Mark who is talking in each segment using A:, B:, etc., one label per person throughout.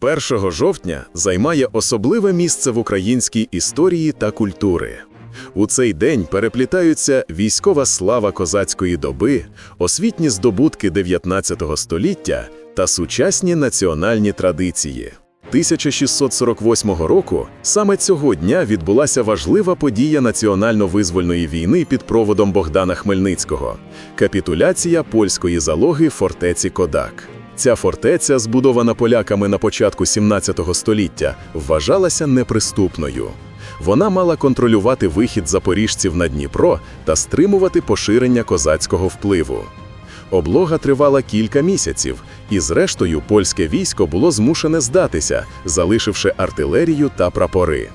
A: 1 жовтня займає особливе місце в українській історії та культури. У цей день переплітаються військова слава козацької доби, освітні здобутки 19 століття та сучасні національні традиції. 1648 року саме цього дня відбулася важлива подія національно-визвольної війни під проводом Богдана Хмельницького – капітуляція польської залоги фортеці Кодак. Ця фортеця, збудована поляками на початку 17 століття, вважалася неприступною. Вона мала контролювати вихід запоріжців на Дніпро та стримувати поширення козацького впливу. Облога тривала кілька місяців, і зрештою польське військо було змушене здатися, залишивши артилерію та прапори.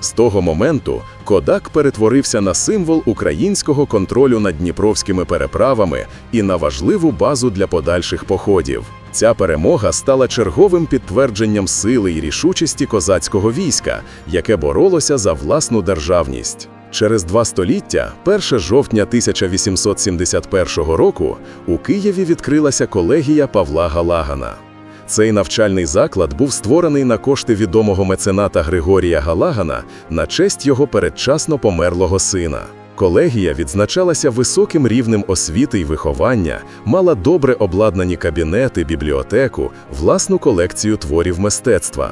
A: З того моменту Кодак перетворився на символ українського контролю над дніпровськими переправами і на важливу базу для подальших походів. Ця перемога стала черговим підтвердженням сили і рішучості козацького війська, яке боролося за власну державність. Через два століття, 1 жовтня 1871 року, у Києві відкрилася колегія Павла Галагана. Цей навчальний заклад був створений на кошти відомого мецената Григорія Галагана на честь його передчасно померлого сина. Колегія відзначалася високим рівнем освіти й виховання, мала добре обладнані кабінети, бібліотеку, власну колекцію творів мистецтва.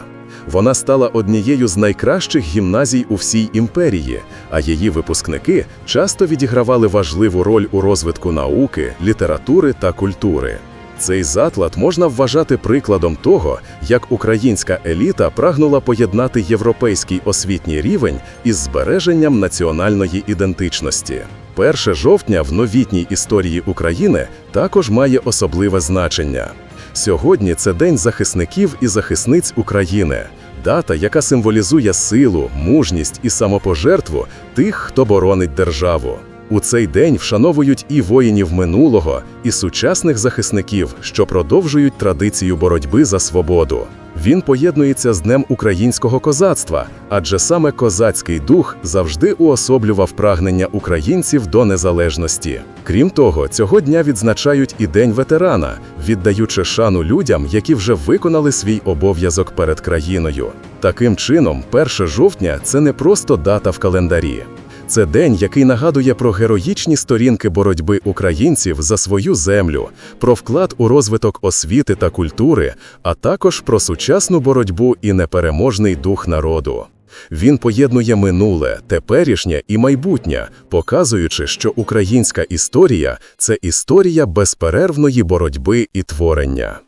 A: Вона стала однією з найкращих гімназій у всій імперії, а її випускники часто відігравали важливу роль у розвитку науки, літератури та культури. Цей заклад можна вважати прикладом того, як українська еліта прагнула поєднати європейський освітній рівень із збереженням національної ідентичності. 1 жовтня в новітній історії України також має особливе значення. Сьогодні це День захисників і захисниць України, дата, яка символізує силу, мужність і самопожертву тих, хто боронить державу. У цей день вшановують і воїнів минулого, і сучасних захисників, що продовжують традицію боротьби за свободу. Він поєднується з Днем українського козацтва, адже саме козацький дух завжди уособлював прагнення українців до незалежності. Крім того, цього дня відзначають і День ветерана, віддаючи шану людям, які вже виконали свій обов'язок перед країною. Таким чином, 1 жовтня це не просто дата в календарі. Це день, який нагадує про героїчні сторінки боротьби українців за свою землю, про вклад у розвиток освіти та культури, а також про сучасну боротьбу і непереможний дух народу. Він поєднує минуле, теперішнє і майбутнє, показуючи, що українська історія це історія безперервної боротьби і творення.